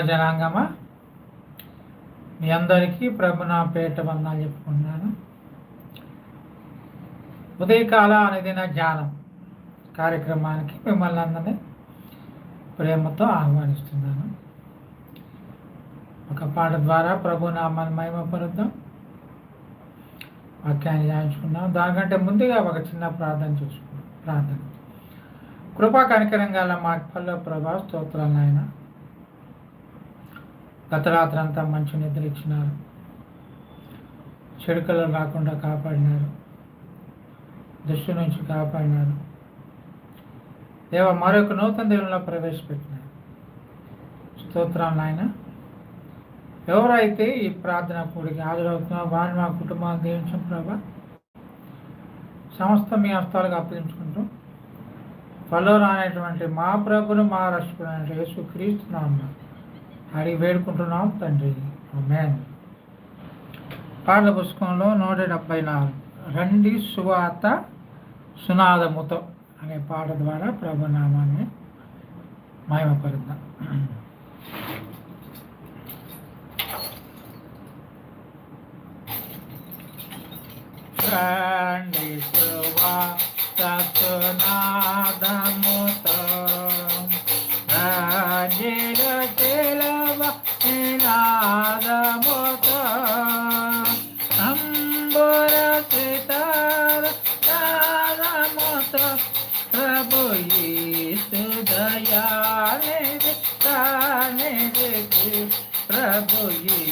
జనాంగమా మీ అందరికీ ప్రభు నా పేట వందాలు చెప్పుకున్నాను ఉదయకాల అనుదిన ధ్యానం కార్యక్రమానికి మిమ్మల్ని అందరినీ ప్రేమతో ఆహ్వానిస్తున్నాను. ఒక పాట ద్వారా ప్రభు నామాన్ని మహిమపరుద్దాం. వాక్యాన్ని ధ్యానించుకుందాం. దానికంటే ముందుగా ఒక చిన్న ప్రార్థన చూసుకుందాం. ప్రార్థన. కృపా కనికరంగా మా పల్లె ప్రభా స్తోత్రాలు నాయన. గత రాత్రి అంతా మంచి నిద్ర ఇచ్చినారు చెడుకలు రాకుండా కాపాడినారు. దృష్టి నుంచి కాపాడినారు. దేవ మరొక నూతన దేవుల్లో ప్రవేశపెట్టినారు. స్తోత్రాలు నాయన. ఎవరైతే ఈ ప్రార్థన కూడికి హాజరవుతున్నారో వారిని మా కుటుంబాన్ని దీవించం ప్రభా. సమస్త మీ హస్తాలుగా అప్పగించుకుంటూ త్వరలో రానటువంటి మా ప్రభును మా రక్షకుడు యేసు క్రీస్తున్నాం అడిగి వేడుకుంటున్నాం తండ్రి. మేన్ పాటల పుస్తకంలో నూట డెబ్బై నాలుగు. రండి సువాత సునాదముతో అనే పాట ద్వారా ప్రభునామాన్ని మాయమపరుద్దాం రండి సువాత సునాదముతో సితార నాదముతో ప్రభు యేసు దయానిధి తానిధికి ప్రభు యేసు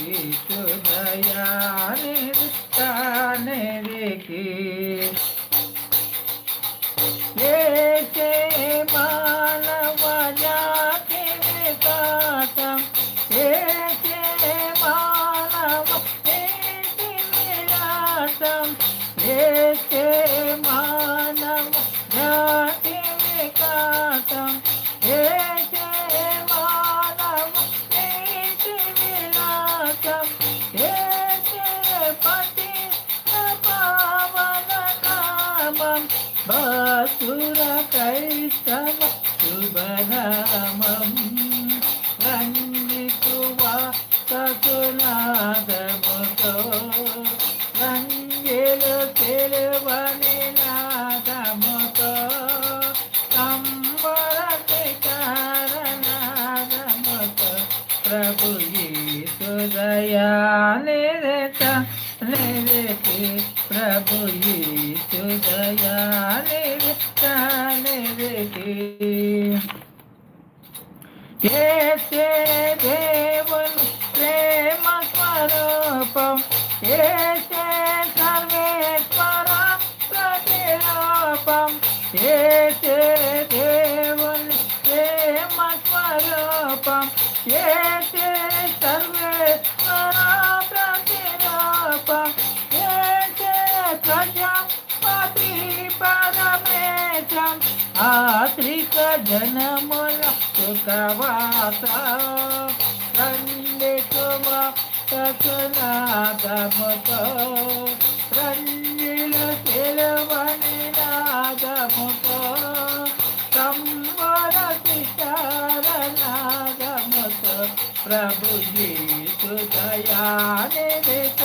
నిరతి ప్రభు యేసు దయానిరత ఏసే దేవుని ప్రేమ స్వరూపం ఏసే సర్వేశ్వర ప్రతిరూపం ఏసే దేవుని ప్రేమ స్వరూపం ఏసే ఆత్రిక జనముల సుఖవాత రండికుమ సకునాదముతో రంజిలు తెలువని నాదముతో. సంబర నాదముతో ప్రభు యేసు దయానిరిత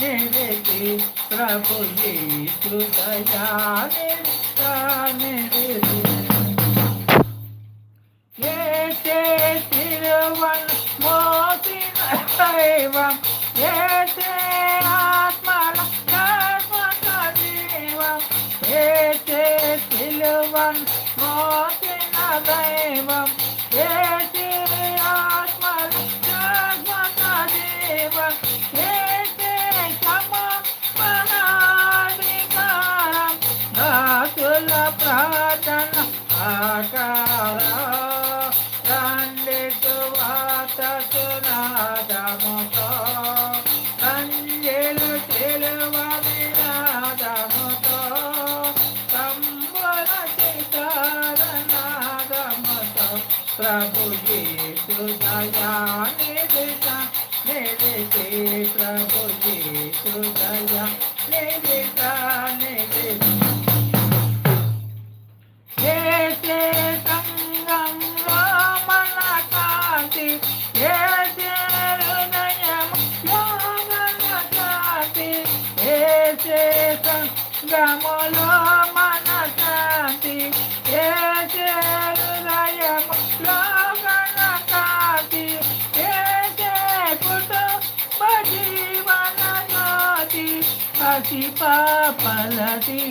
నిరితి ప్రభు యేసు దయానిరిత నిరితి ఏసే తిరువన్ మోసిన దైవం ఏసే ఆత్మల శాశ్వత జీవం ఏసే తిరువన్ మోసిన దైవం ఏసే ఆత్మల శాశ్వత జీవం దయానిధిత నిధితి ప్రభు యేసు దయా నిధిత నిధితి పసి పాపలది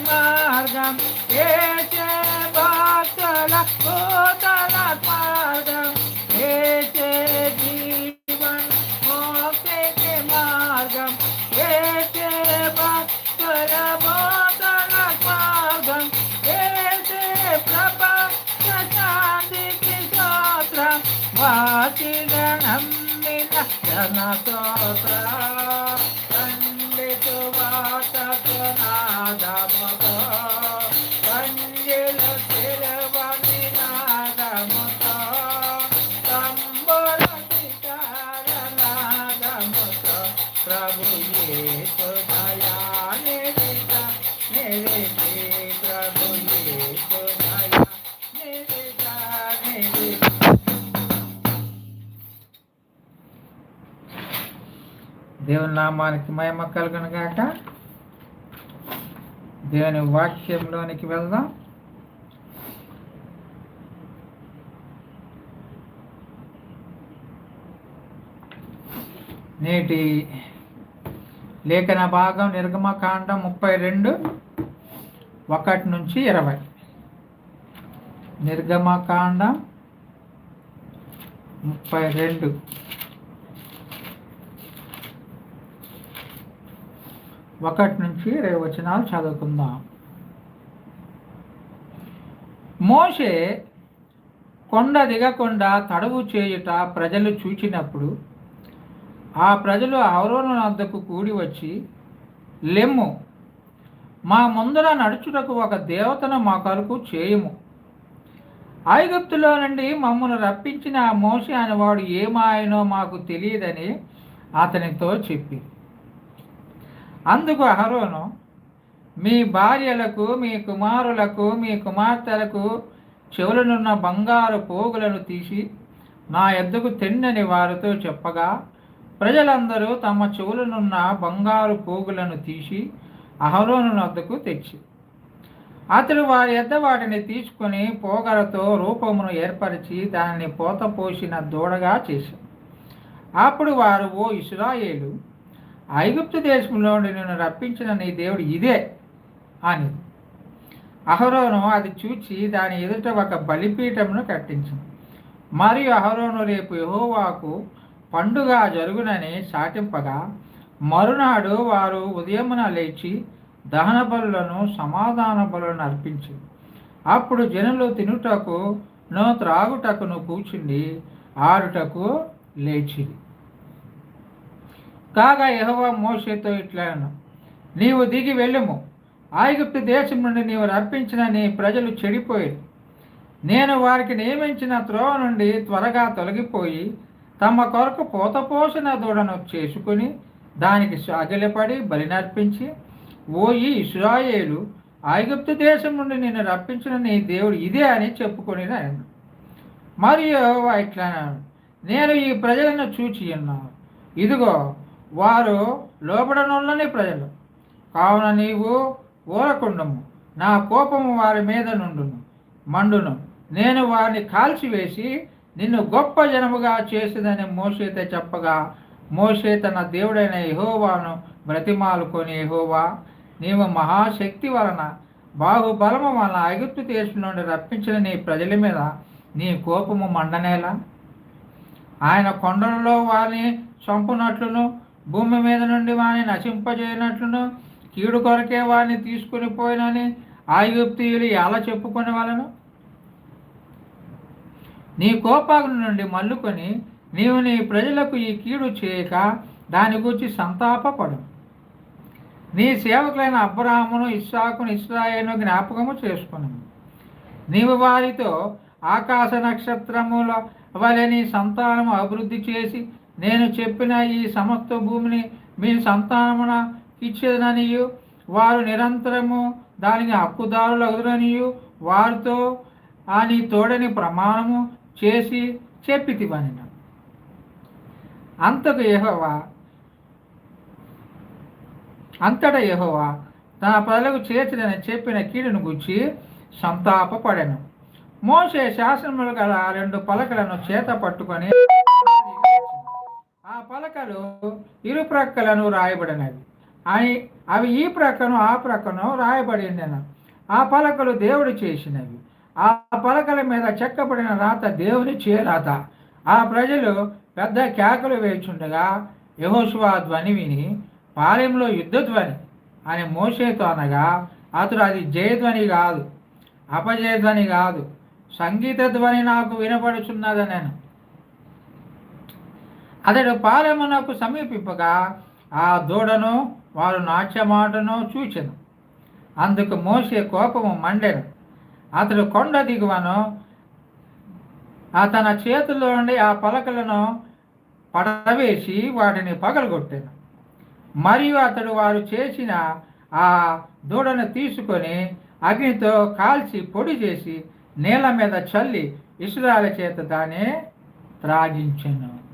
मार्गम ये च भक्तलकोतलमार्गं ये च जीवन के मार्गं ये च भक्तलकोतलमार्गं ये च प्रपक्षशान्तिक्षोत्रं वाचिगणं विनश्चनस्तोत्रम् నామానికి మహిమ కలుగును గాక దేవుని వాక్యంలోనికి వెళ్దాం. నేటి లేఖన భాగం నిర్గమకాండం ముప్పై రెండు ఒకటి నుంచి ఇరవై. నిర్గమకాండం ముప్పై రెండు. ఒకటి నుంచి ఇరవై వచనాలు చదువుకుందాం. మోషే కొండ దిగకుండా తడవు చేయుట ప్రజలు చూచినప్పుడు ఆ ప్రజలు అవరోను వద్దకు కూడి వచ్చి లెమ్ము మా ముందర నడుచుటకు ఒక దేవతను మా కొరకు చేయము. ఐగుప్తులో నుండి మమ్మల్ని రప్పించిన ఆ మోషే అనేవాడు ఏమాయనో మాకు తెలియదని అతనితో చెప్పి అందుకు అహరోను మీ భార్యలకు మీ కుమారులకు మీ కుమార్తెలకు చెవులనున్న బంగారు పోగులను తీసి నా ఎద్దుకు తిన్నని వారితో చెప్పగా ప్రజలందరూ తమ చెవులనున్న బంగారు పోగులను తీసి అహరోను వద్దకు తెచ్చి అతడు వారి ఎద్ద వాటిని తీసుకొని పోగలతో రూపమును ఏర్పరిచి దానిని పోత పోసిన దూడగా చేశాడు అప్పుడు వారు ఓ ఇస్రాయేలు ఐగుప్తు దేశంలో నిన్ను రప్పించిన నీ దేవుడు ఇదే అని. అహరోను అది చూచి దాని ఎదుట ఒక బలిపీఠమును కట్టించింది మరియు అహరోను రేపు యహోవాకు పండుగ జరుగునని చాటింపగా మరునాడు వారు ఉదయమున లేచి దహన బలులను సమాధాన బలులను అర్పించి. అప్పుడు జనులు తినుటకు నో త్రాగుటకును కూర్చుండి ఆడుటకు లేచిరి. కాగా యహోవా మోషేతో ఇట్లాను నీవు దిగి వెళ్ళుము. ఆయుగుప్తు దేశం నుండి నీవు రప్పించిన నీ ప్రజలు చెడిపోయారు. నేను వారికి నియమించిన త్రోవ నుండి త్వరగా తొలగిపోయి తమ కొరకు పోతపోసిన దూడను చేసుకుని దానికి సాగిలపడి బలినర్పించి ఓ ఈ ఇస్రాయేలు ఐగుప్తు దేశం నుండి నిన్ను రప్పించిన నీ దేవుడు ఇదే అని చెప్పుకొని ఆయన. మరియు ఇట్లా నేను ఈ ప్రజలను చూచి ఉన్నాను ఇదిగో వారు లోపడనుల్లని ప్రజలు. కావున నీవు ఊరకుండము. నా కోపము వారి మీద నుండును. మండును. నేను వారిని కాల్చివేసి నిన్ను గొప్ప జనముగా చేసిందని మోసేత చెప్పగా మోసే తన దేవుడైన యహోవాను బ్రతిమాలుకొని యహోవా నీవు మహాశక్తి వలన బాహుబలము వలన ఐగుప్తు దేశం నుండి రప్పించిన నీ ప్రజల మీద నీ కోపము మండనేలా? ఆయన కొండలలో వారిని చంపునట్లును భూమి మీద నుండి వాని నశింపజేయనట్లును కీడు కొరకే వారిని తీసుకుని పోయినని ఐగుప్తీయులు ఎలా చెప్పుకునే వాళ్ళను? నీ కోపాగ్ని నుండి మల్లుకొని నీవు నీ ప్రజలకు ఈ కీడు చేయక దాని గురించి సంతాపపడు. నీ సేవకులైన అబ్రాహమును ఇస్సాకును ఇస్రాయేను జ్ఞాపకము చేసుకున్నాను నీవు వారితో ఆకాశ నక్షత్రముల వలె నీ సంతానము అభివృద్ధి చేసి నేను చెప్పిన ఈ సమస్త భూమిని మీ సంతానమున ఇచ్చేదననియు. వారు నిరంతరము దానికి హక్కుదారులు అగుదరనియు వారితో ఆ నీ తోడని ప్రమాణము చేసి చెప్పితివని అంతకు యహోవా అంతటా యహోవా తన ప్రజలకు చేసిన చెప్పిన కీడును గుచ్చి సంతాపపడెను. మోసే శాసనములు గల రెండు పలకలను చేత పట్టుకొని పలకలు ఇరు ప్రక్కలను రాయబడినవి. అవి అవి ఈ ప్రక్కను ఆ ప్రక్కను రాయబడి ఆ పలకలు దేవుడు చేసినవి. ఆ పలకల మీద చెక్కబడిన రాత దేవుని చేరాత. ఆ ప్రజలు పెద్ద కేకలు వేచుండగా యహోశివా ధ్వని విని పాలెంలో యుద్ధ ధ్వని అని మోసేతో అనగా అతడు అది జయధ్వని కాదు అపజయధ్వని కాదు సంగీత ధ్వని నాకు వినపడుచున్నదనను. అతడు పాలెమునకు సమీపింపగా ఆ దూడను వారు నాట్యమాటను చూచెను. అందుకు మోసే కోపము మండెను. అతడు కొండ దిగువను ఆ తన చేతుల్లో నుండి ఆ పలకలను పడవేసి వాటిని పగలగొట్టాను. మరియు అతడు వారు చేసిన ఆ దూడను తీసుకొని అగ్నితో కాల్చి పొడి చేసి నీళ్ళ మీద చల్లి ఇసురాల చేత దాన్ని త్రాగించాను.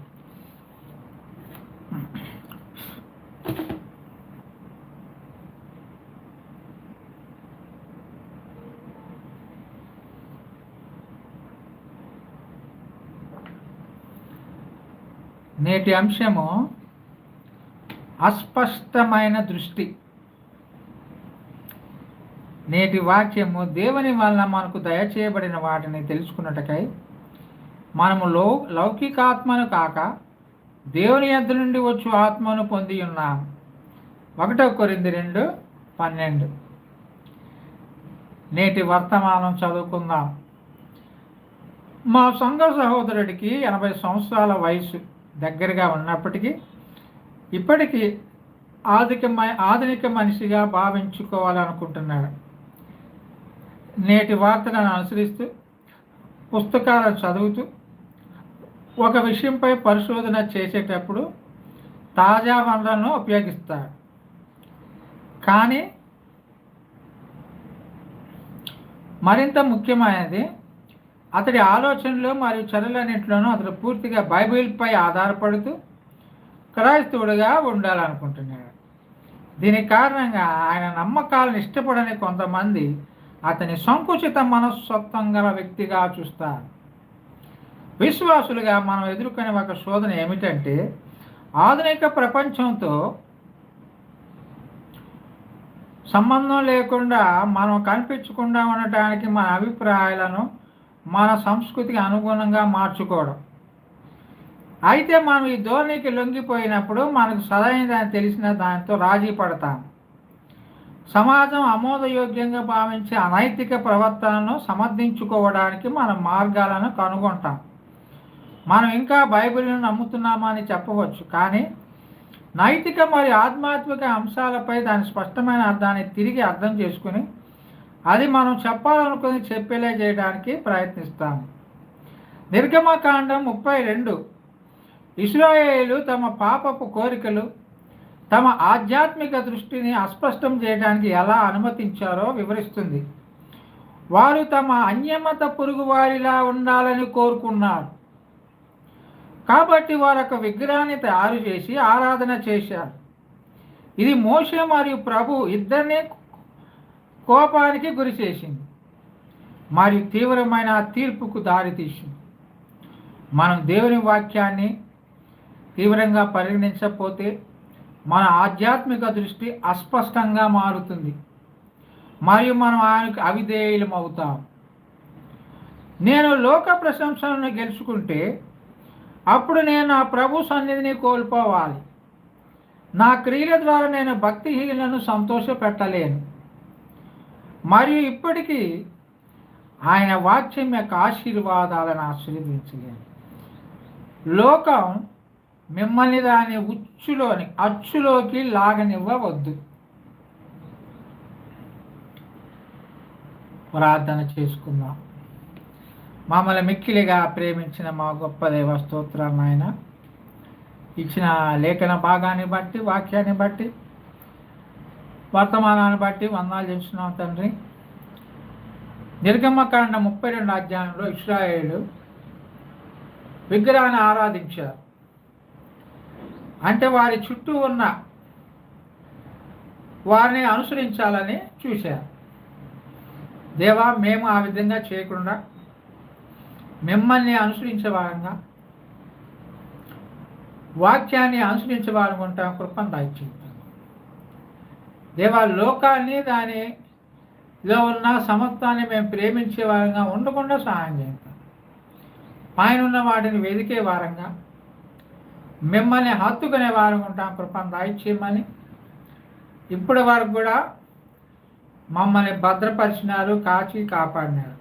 నేటి అంశము అస్పష్టమైన దృష్టి. నేటి వాక్యము దేవుని వలన మనకు దయచేయబడిన వాటిని తెలుసుకున్నటకై మనము లౌ లౌకికాత్మను కాక దేవుని యొద్ద నుండి వచ్చు ఆత్మను పొంది ఉన్నాం ఒకటో కొరింది రెండు పన్నెండు. నేటి వర్తమానం చదువుకుందాం. మా సంఘ సహోదరుడికి ఎనభై సంవత్సరాల వయసు దగ్గరగా ఉన్నప్పటికీ ఇప్పటికీ ఆధునిక ఆధునిక మనిషిగా భావించుకోవాలనుకుంటున్నాడు. నేటి వార్తలను అనుసరిస్తూ పుస్తకాలను చదువుతూ ఒక విషయంపై పరిశోధన చేసేటప్పుడు తాజా వనరులను ఉపయోగిస్తాడు. కానీ మరింత ముఖ్యమైనది అతడి ఆలోచనలు మరియు చర్యలన్నింటిలోనూ అతడు పూర్తిగా బైబిల్పై ఆధారపడుతూ క్రైస్తవుడిగా ఉండాలనుకుంటున్నాడు. దీని కారణంగా ఆయన నమ్మకాలను ఇష్టపడని కొంతమంది అతని సంకుచిత మనస్తత్వం గల వ్యక్తిగా చూస్తారు. విశ్వాసులుగా మనం ఎదుర్కొనే ఒక శోధన ఏమిటంటే ఆధునిక ప్రపంచంతో సంబంధం లేకుండా మనం కనిపించకుండా ఉండటానికి మన అభిప్రాయాలను మన సంస్కృతికి అనుగుణంగా మార్చుకోవడం. అయితే మనం ఈ ధోరణికి లొంగిపోయినప్పుడు మనకు సరైనదని తెలిసిన దానితో రాజీ పడతాం. సమాజం ఆమోదయోగ్యంగా భావించే అనైతిక ప్రవర్తనను సమర్థించుకోవడానికి మన మార్గాలను కనుగొంటాం. మనం ఇంకా బైబిల్ను నమ్ముతున్నామని చెప్పవచ్చు కానీ నైతిక మరియు ఆధ్యాత్మిక అంశాలపై దాని స్పష్టమైన అర్థాన్ని తిరిగి అర్థం చేసుకుని అది మనం చెప్పాలనుకుని చెప్పేలా చేయడానికి ప్రయత్నిస్తాము. నిర్గమకాండం ముప్పై రెండు. ఇస్రాయేలు తమ పాపపు కోరికలు తమ ఆధ్యాత్మిక దృష్టిని అస్పష్టం చేయడానికి ఎలా అనుమతించారో వివరిస్తుంది. వారు తమ అన్యమత పొరుగు వారిలా ఉండాలని కోరుకున్నారు. కాబట్టి వారు ఒక విగ్రహాన్ని తయారు చేసి ఆరాధన చేశారు. ఇది మోషే మరియు ప్రభు ఇద్దరిని కోపానికి గురి చేసింది. మరియు తీవ్రమైన తీర్పుకు దారితీసింది మనం దేవుని వాక్యాన్ని తీవ్రంగా పరిగణించకపోతే మన ఆధ్యాత్మిక దృష్టి అస్పష్టంగా మారుతుంది. మరియు మనం ఆయనకు అవిధేయులం అవుతాం నేను లోక ప్రశంసలను గెలుచుకుంటే అప్పుడు నేను నా ప్రభు సన్నిధిని కోల్పోవాలి. నా క్రియల ద్వారా నేను భక్తిహీనులను సంతోషపెట్టలేను. మరియు ఇప్పటికీ ఆయన వాక్యం యొక్క ఆశీర్వాదాలను ఆశీర్వించలేను లోకం మిమ్మల్ని దాని ఉచ్చులోని అచ్చులోకి లాగనివ్వవద్దు. ప్రార్థన చేసుకుందాం. మమ్మల్ని మిక్కిలిగా ప్రేమించిన మా గొప్ప దేవ స్తోత్రాలను ఆయన ఇచ్చిన లేఖన భాగాన్ని బట్టి వాక్యాన్ని బట్టి వర్తమానాన్ని బట్టి వందాలు చేస్తున్నాం తండ్రి. నిర్గమకాండ ముప్పై రెండు అధ్యాయంలో ఇస్రాయేలు విగ్రహాన్ని ఆరాధించారు. అంటే వారి చుట్టూ ఉన్న వారిని అనుసరించాలని చూశారు. దేవా మేము ఆ విధంగా చేయకుండా మిమ్మల్ని అనుసరించే వారంగా వాక్యాన్ని అనుసరించే వారు ఉంటాం కృపను దాయిచేద్దాం దేవా లోకాన్ని దానిలో ఉన్న సమత్వాన్ని మేము ప్రేమించే వారంగా ఉండకుండా సహాయం చేస్తాం పైన ఉన్న వాటిని వెదికే వారంగా మిమ్మల్ని హత్తుకునే వారం ఉంటాం కృపను దాయిచేయమని ఇప్పటి వరకు కూడా మమ్మల్ని భద్రపరిచినారు కాచి కాపాడినారు.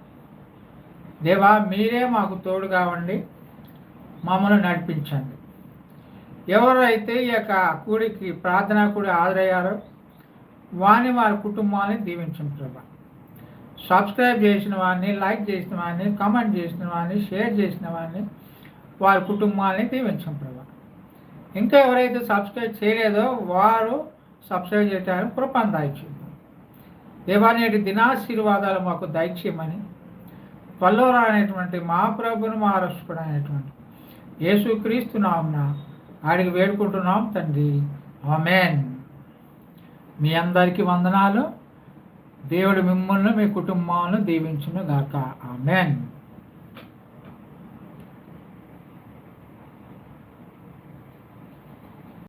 దేవా మీరే మాకు తోడుగా ఉండి మమ్మల్ని నడిపించండి. ఎవరైతే ఈ యొక్క కూడికి ప్రార్థనా కూడి హాజరయ్యారో వాని వారి కుటుంబాన్ని దీవించండి ప్రభా. సబ్స్క్రైబ్ చేసిన వాడిని లైక్ చేసిన వాడిని కమెంట్ చేసిన వాడిని షేర్ చేసిన వాడిని వారి కుటుంబాన్ని దీవించం ప్రభా. ఇంకా ఎవరైతే సబ్స్క్రైబ్ చేయలేదో వారు సబ్స్క్రైబ్ చేయడానికి కృపను దాయిచ్చింది దేవానేటి దినాశీర్వాదాలు మాకు దయచేయమని పల్లవరా అనేటువంటి మా ప్రభుని మా అనేటువంటి యేసుక్రీస్తు నామున ఆడికి వేడుకుంటున్నాం తండ్రి. ఆమెన్. మీ అందరికీ వందనాలు. దేవుడు మిమ్మల్ని మీ కుటుంబాలను దీవించును గాక ఆమెన్.